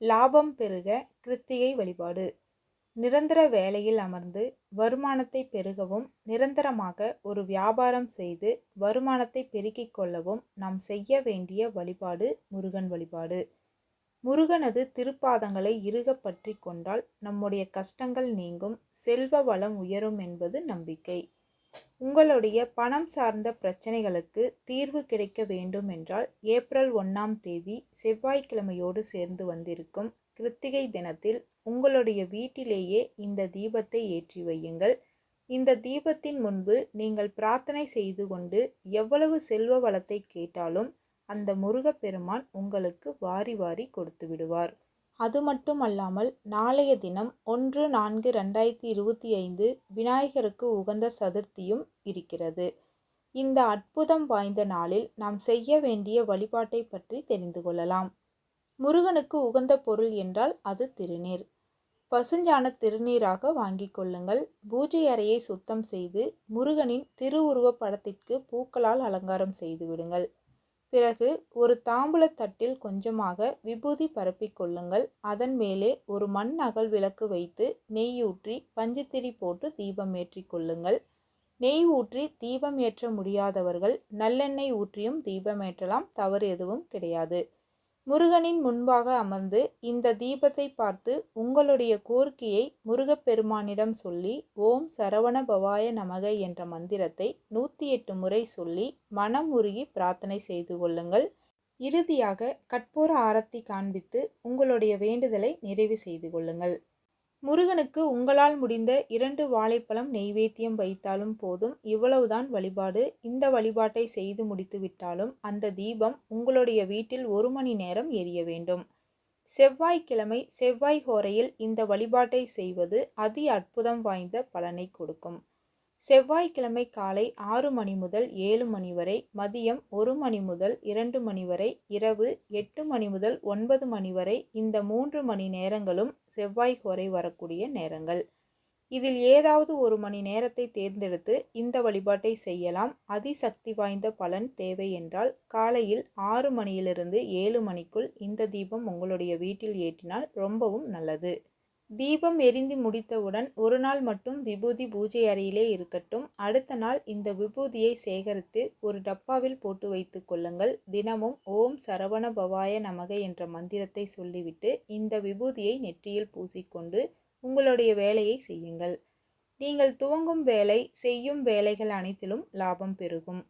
லாபம் பெருக கிருத்திகை வழிபாடு. நிரந்தர வேலையில் அமர்ந்து வருமானத்தை பெருகவும் நிரந்தரமாக ஒரு வியாபாரம் செய்து வருமானத்தை பெருக்கிக் கொள்ளவும் நாம் செய்ய வேண்டிய வழிபாடு முருகன் வழிபாடு. முருகனது திருப்பாதங்களை இறுக பற்றி கொண்டால் நம்முடைய கஷ்டங்கள் நீங்கும் செல்வ வளம் உயரும் என்பது நம்பிக்கை. உங்களுடைய பணம் சார்ந்த பிரச்சனைகளுக்கு தீர்வு கிடைக்க வேண்டும் என்றால் ஏப்ரல் ஒன்றாம் தேதி செவ்வாய்க்கிழமையோடு சேர்ந்து வந்திருக்கும் கிருத்திகை தினத்தில் உங்களுடைய வீட்டிலேயே இந்த தீபத்தை ஏற்றி வையுங்கள். இந்த தீபத்தின் முன்பு நீங்கள் பிரார்த்தனை செய்து கொண்டு எவ்வளவு செல்வ வளத்தை கேட்டாலும் அந்த முருகப்பெருமான் உங்களுக்கு வாரி வாரி கொடுத்து விடுவார். அது மட்டும் அல்லாமல் நாளைய தினம் ஒன்று நான்கு ரெண்டாயிரத்தி இருபத்தி ஐந்து விநாயகருக்கு உகந்த சதுர்த்தியும் இருக்கிறது. இந்த அற்புதம் வாய்ந்த நாளில் நாம் செய்ய வேண்டிய வழிபாட்டை பற்றி தெரிந்து கொள்ளலாம். முருகனுக்கு உகந்த பொருள் என்றால் அது திருநீர். பசுஞ்சான திருநீராக வாங்கி கொள்ளுங்கள். பூஜை அறையை சுத்தம் செய்து முருகனின் திருவுருவப் படத்திற்கு பூக்களால் அலங்காரம் செய்து விடுங்கள். பிறகு ஒரு தாம்பூலத் தட்டில் கொஞ்சமாக விபூதி பரப்பிக் கொள்ளுங்கள். அதன் மேலே ஒரு மண் அகல் விளக்கு வைத்து நெய் ஊற்றி பஞ்சுத்திரி போட்டு தீபம் ஏற்றிக்கொள்ளுங்கள் நெய் ஊற்றி தீபம் ஏற்ற முடியாதவர்கள் நல்லெண்ணெய் ஊற்றியும் தீபம் ஏற்றலாம். தவறு எதுவும் கிடையாது. முருகனின் முன்பாக அமர்ந்து இந்த தீபத்தை பார்த்து உங்களுடைய கோரிக்கையை முருகப்பெருமானிடம் சொல்லி ஓம் சரவண பவாய நமக என்ற மந்திரத்தை நூற்றி எட்டு முறை சொல்லி மனம் உருகி பிரார்த்தனை செய்து கொள்ளுங்கள். இறுதியாக கற்பூர ஆரத்தி காண்பித்து உங்களுடைய வேண்டுதலை நிறைவு செய்து கொள்ளுங்கள். முருகனுக்கு உங்களால் முடிந்த இரண்டு வாழைப்பழம் நெய்வேத்தியம் வைத்தாலும் போதும். இவ்வளவுதான் வழிபாடு. இந்த வழிபாட்டை செய்து முடித்து விட்டாலும் அந்த தீபம் உங்களுடைய வீட்டில் ஒரு மணி நேரம் எரிய வேண்டும். செவ்வாய்க்கிழமை செவ்வாய் ஹோரையில் இந்த வழிபாட்டை செய்வது அதி அற்புதம் வாய்ந்த பலனை கொடுக்கும். செவ்வாய்க்கிழமை காலை ஆறு மணி முதல் ஏழு மணி வரை மதியம் ஒரு மணி முதல் இரண்டு மணி வரை இரவு எட்டு மணி முதல் ஒன்பது மணி வரை இந்த மூன்று மணி நேரங்களும் செவ்வாய் ஹோரை வரக்கூடிய நேரங்கள். இதில் ஏதாவது ஒரு மணி நேரத்தை தேர்ந்தெடுத்து இந்த வழிபாட்டை செய்யலாம். அதிசக்தி வாய்ந்த பலன் தேவை என்றால் காலையில் ஆறு மணியிலிருந்து ஏழு மணிக்குள் இந்த தீபம் உங்களுடைய வீட்டில் ஏற்றினால் ரொம்பவும் நல்லது. தீபம் எரிந்து முடித்தவுடன் ஒரு நாள் மட்டும் விபூதி பூஜை அறையிலே இருக்கட்டும். அடுத்த நாள் இந்த விபூதியை சேகரித்து ஒரு டப்பாவில் போட்டு வைத்து கொள்ளுங்கள். தினமும் ஓம் சரவண பவாய நமக என்ற மந்திரத்தை சொல்லிவிட்டு இந்த விபூதியை நெற்றியில் பூசிக்கொண்டு உங்களுடைய வேலையை செய்யுங்கள். நீங்கள் துவங்கும் வேலை செய்யும் வேலைகள் அனைத்திலும் லாபம் பெருகும்.